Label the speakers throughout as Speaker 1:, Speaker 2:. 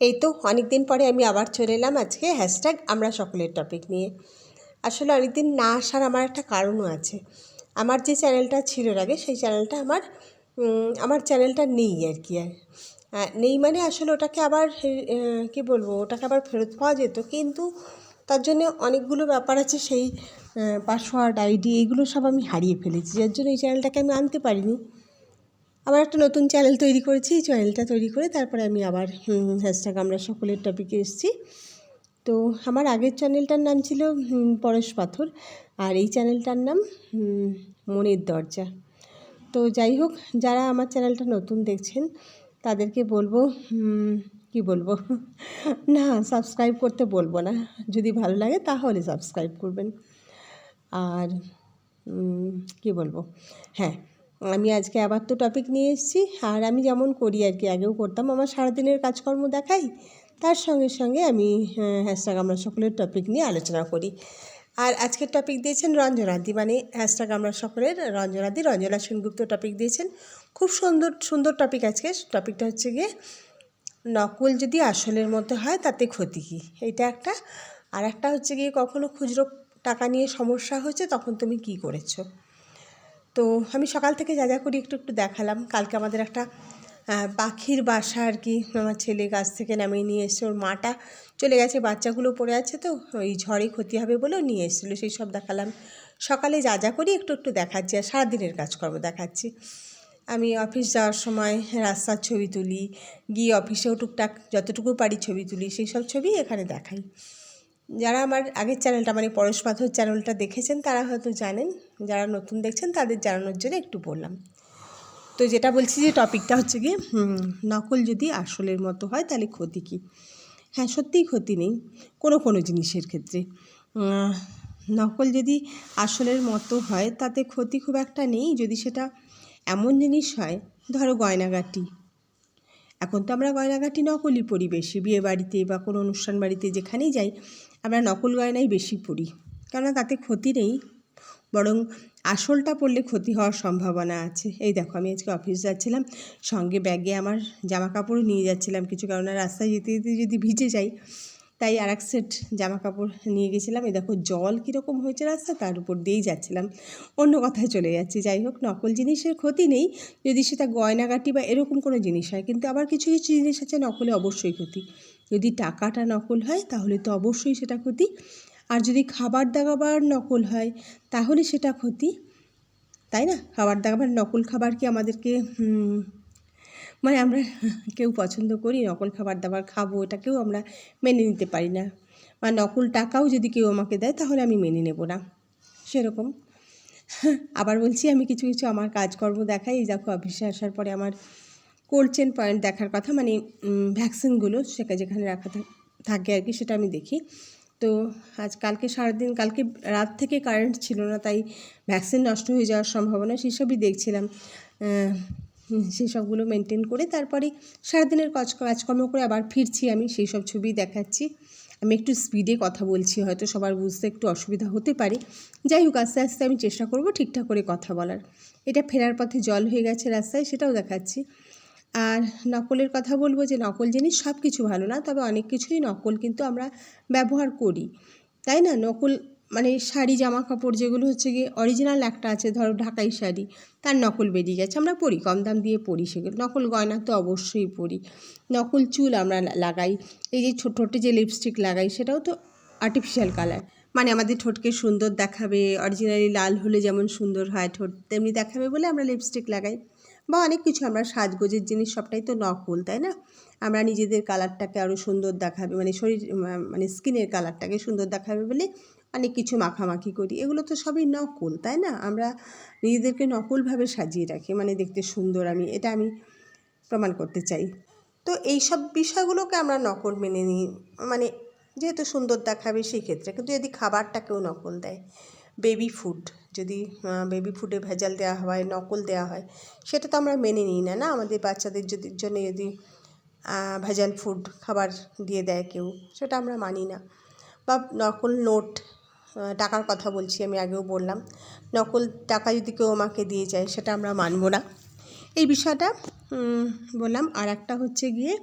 Speaker 1: এই তো অনেক দিন পরে আমি আবার চলে এলাম আজকে হ্যাশট্যাগ আমরা সকলের টপিক নিয়ে। আসলে অনেক দিন না আসার আমার একটা কারণও আছে। আমার যে চ্যানেলটা ছিল আগে, সেই চ্যানেলটা আমার আমার চ্যানেলটা নেই আর কি আর। নেই মানে আসলে ওটাকে আবার কী বলব, ওটাকে আবার ফেরত পাওয়া যেত। কিন্তু তার জন্য অনেকগুলো ব্যাপার আছে, সেই পাসওয়ার্ড আইডি এইগুলো সব আমি হারিয়ে ফেলেছি। যার জন্য এই চ্যানেলটাকে আমি আনতে পারিনি। আবার একটা নতুন চ্যানেল তৈরি করেছি চ্যানেলটা তৈরি করে তারপরে আমি আবার হ্যাশট্যাগ আমরা সকলের টপিকে এসেছি। তো আমার আগের চ্যানেলটার নাম ছিল পরশ পাথর, আর এই চ্যানেলটার নাম মনের দরজা। তো যাই হোক, যারা আমার চ্যানেলটা নতুন দেখছেন, তাদেরকে বলব কি বলব? না সাবস্ক্রাইব করতে বলব না। যদি ভালো লাগে, তাহলে সাবস্ক্রাইব করবেন। আর কি বলব? হ্যাঁ আমি আজকে আবার তো টপিক নিয়ে এসেছি। আর আমি যেমন করি আর কি, আগেও করতাম। আমার সারাদিনের কাজকর্ম দেখাই। তার সঙ্গে সঙ্গে আমি হ্যাশট্যাগ আমরা সকলের টপিক নিয়ে আলোচনা করি। আর আজকের টপিক দিয়েছেন রঞ্জনাদি। মানে হ্যাশট্যাগ আমরা সকলের রঞ্জনাদি, রঞ্জনা সেনগুপ্ত টপিক দিয়েছেন। খুব সুন্দর সুন্দর টপিক আজকে। টপিকটা হচ্ছে গিয়ে, নকল যদি আসলের মধ্যে হয়, তাতে ক্ষতি কী? এইটা একটা। আর একটা হচ্ছে গিয়ে কখনো খুচরো টাকা নিয়ে সমস্যা হয়েছে, তখন তুমি কি করেছ? তো আমি সকাল থেকে যা যা করি একটু একটু দেখালাম। কালকে আমাদের একটা পাখির বাসা আর কি আমার ছেলে গাছ থেকে নামিয়ে নিয়ে এসছে ওর মাটা চলে গেছে, বাচ্চাগুলো পড়ে আছে তো, ওই ঝড়ে ক্ষতি হবে বলেও নিয়ে এসেছিল, সেই সব দেখালাম। সকালে যা যা করি একটু একটু দেখাচ্ছি আর সারাদিনের কাজকর্ম দেখাচ্ছি। আমি অফিস যাওয়ার সময় রাস্তার ছবি তুলি, গিয়ে অফিসেও টুকটাক যতটুকু পারি ছবি তুলি, সেই সব ছবি এখানে দেখাই। যারা আমার আগের চ্যানেলটা মানে পরশ পাথর চ্যানেলটা দেখেছেন, তারা হয়তো জানেন। যারা নতুন দেখছেন, তাদের জানানোর জন্য একটু বললাম। তো যেটা বলছি যে টপিকটা হচ্ছে গিয়ে নকল যদি আসলের মতো হয়, তাহলে ক্ষতি কী? হ্যাঁ সত্যিই ক্ষতি নেই, কোনো কোনো জিনিসের ক্ষেত্রে। নকল যদি আসলের মতো হয়, তাতে ক্ষতি খুব একটা নেই। যদি সেটা এমন জিনিস হয়, ধরো গয়নাগাটি এখন তো আমরা গয়নাগাটি নকলই পরি বেশি বিয়ে বাড়িতে বা কোনো অনুষ্ঠান বাড়িতে যেখানেই যাই, আমরা নকল গয়নাই বেশি পরি। কেননা তাতে ক্ষতি নেই, বরং আসলটা পড়লে ক্ষতি হওয়ার সম্ভাবনা আছে। এই দেখো, আমি আজকে অফিস যাচ্ছিলাম, সঙ্গে ব্যাগে আমার জামা কাপড়ও নিয়ে যাচ্ছিলাম কিছু কারণে রাস্তায় যেতে যেতে যদি ভিজে যাই তাই আর এক সেট জামা কাপড় নিয়ে গেছিলাম। এই দেখো জল কীরকম হয়েছে রাস্তা, তার উপর দিয়েই যাচ্ছিলাম। অন্য কথায় চলে যাচ্ছি। যাই হোক, নকল জিনিসের ক্ষতি নেই। যদি সেটা গয়নাগাটি বা এরকম কোনো জিনিস হয়, কিন্তু আবার কিছু কিছু জিনিস আছে নকলে অবশ্যই ক্ষতি। যদি টাকাটা নকল হয়, তাহলে তো অবশ্যই সেটা ক্ষতি। আর যদি খাবার দাবার নকল হয়, তাহলে সেটা ক্ষতি। তাই না? খাবার দাবার, নকল খাবার কি আমাদেরকে মানে আমরা কেউ পছন্দ করি, নকল খাবার দাবার খাব, এটাকেও আমরা মেনে নিতে পারি না। বা নকল টাকাও যদি কেউ আমাকে দেয়, তাহলে আমি মেনে নেব না। সেরকম। আবার বলছি, আমি কিছু কিছু আমার কাজকর্ম দেখাই। এই দেখো, অফিসে আসার পরে আমার কোল্ড চেন পয়েন্ট দেখার কথা মানে ভ্যাকসিনগুলো সেটা যেখানে রাখা থাকে আর কি, সেটা আমি দেখি। তো আজ কালকে সারাদিন, কালকে রাত থেকে কারেন্ট ছিল না, তাই ভ্যাকসিন নষ্ট হয়ে যাওয়ার সম্ভাবনা সেসবই দেখছিলাম। সেই সবগুলো মেনটেন করে তারপরে সারাদিনের কাজ, কাজকর্ম করে আবার ফিরছি আমি, সেই সব ছবি দেখাচ্ছি। আমি একটু স্পিডে কথা বলছি, হয়তো সবার বুঝতে একটু অসুবিধা হতে পারে। যাই হোক, আস্তে আস্তে আমি চেষ্টা করব ঠিকঠাক করে কথা বলার। এটা ফেরার পথে জল হয়ে গেছে রাস্তায়, সেটাও দেখাচ্ছি। আর নকলের কথা বলব যে, নকল জিনিস সব কিছু ভালো না, তবে অনেক কিছুই নকল কিন্তু আমরা ব্যবহার করি। তাই না? নকল মানে শাড়ি জামা কাপড় যেগুলো হচ্ছে গিয়ে অরিজিনাল একটা আছে, ধরো ঢাকাই শাড়ি, তার নকল বেরিয়ে গেছে। আমরা পরি, কম দাম দিয়ে পরি সেগুলো। নকল গয়না তো অবশ্যই পরি। নকল চুল আমরা লাগাই। এই যে ছোট ছোটো যে লিপস্টিক লাগাই, সেটাও তো আর্টিফিশিয়াল কালার মানে আমাদের ঠোঁটকে সুন্দর দেখাবে অরিজিনালি লাল হলে যেমন সুন্দর হয়, ঠোঁট তেমনি দেখাবে বলে আমরা লিপস্টিক লাগাই। বা অনেক কিছু, আমরা সাজগোজের জিনিস সবটাই তো নকল, তাই না? আমরা নিজেদের কালারটাকে আরও সুন্দর দেখাবে মানে শরীর মানে স্কিনের কালারটাকে সুন্দর দেখাবে বলে অনেক কিছু মাখামাখি করি। এগুলো তো সবই নকল, তাই না? আমরা নিজেদেরকে নকলভাবে সাজিয়ে রাখি মানে দেখতে সুন্দর আমি, এটা আমি প্রমাণ করতে চাই। তো এই সব বিষয়গুলোকে আমরা নকল মেনে নিই মানে যেহেতু সুন্দর দেখাবে সেই ক্ষেত্রে। কিন্তু যদি খাবারটাকেও নকল দেয় বেবি ফুড যদি বেবি ফুডে ভেজাল দেওয়া হয়, নকল দেওয়া হয়, সেটা তো আমরা মেনে নিই না না? আমাদের বাচ্চাদের যদি, জন্য যদি ভেজাল ফুড খাবার দিয়ে দেয় কেউ, সেটা আমরা মানি না। বা নকল নোট টাকার কথা বলছি, আমি আগেও বললাম, নকল টাকা যদি কেউ আমাকে দিয়ে যায়, সেটা আমরা মানবো না। এই বিষয়টা বললাম আর একটা হচ্ছে গিয়ে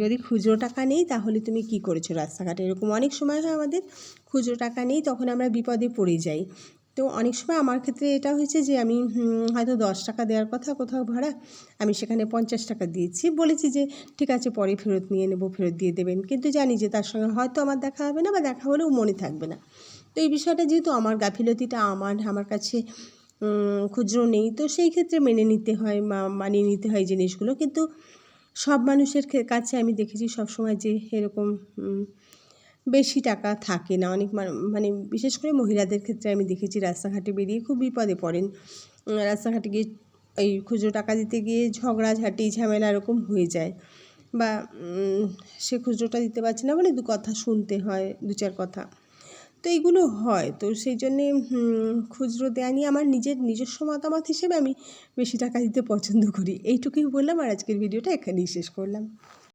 Speaker 1: যদি খুচরো টাকা নেই, তাহলে তুমি কি করেছ? রাস্তাঘাটে এরকম অনেক সময় হয় আমাদের, খুচরো টাকা নেই, তখন আমরা বিপদে পড়ে যাই। তো অনেক সময় আমার ক্ষেত্রে এটা হয়েছে যে আমি হয়তো দশ টাকা দেওয়ার কথা কোথাও ভাড়া, আমি সেখানে পঞ্চাশ টাকা দিয়েছি। বলেছি যে, ঠিক আছে, পরে ফেরত নিয়ে নেব, ফেরত দিয়ে দেবেন। কিন্তু জানি যে তার সঙ্গে হয়তো আমার দেখা হবে না বা দেখা হলেও মনে থাকবে না। তো এই বিষয়টা যেহেতু আমার গাফিলতিটা আমার আমার কাছে খুচরো নেই, তো সেই ক্ষেত্রে মেনে নিতে হয় মানিয়ে নিতে হয় জিনিসগুলো। কিন্তু সব মানুষের কাছে আমি দেখেছি সব সময় যে এরকম বেশি টাকা থাকে না। অনেক মানে বিশেষ করে মহিলাদের ক্ষেত্রে আমি দেখেছি রাস্তাঘাটে বেরিয়ে খুব বিপদে পড়েন। রাস্তাঘাটে গিয়ে এই খুচরো টাকা দিতে গিয়ে ঝগড়াঝাটি ঝামেলা এরকম হয়ে যায়। বা সে খুচরোটা দিতে পারছে না বলে দু কথা শুনতে হয়, দু চার কথা। তো এইগুলো হয়। তো সেই জন্যে খুচরো দেওয়া নিয়ে আমার নিজের নিজস্ব মতামত হিসেবে আমি বেশি টাকা দিতে পছন্দ করি। এইটুকুই বললাম আর আজকের ভিডিওটা এখানেই শেষ করলাম।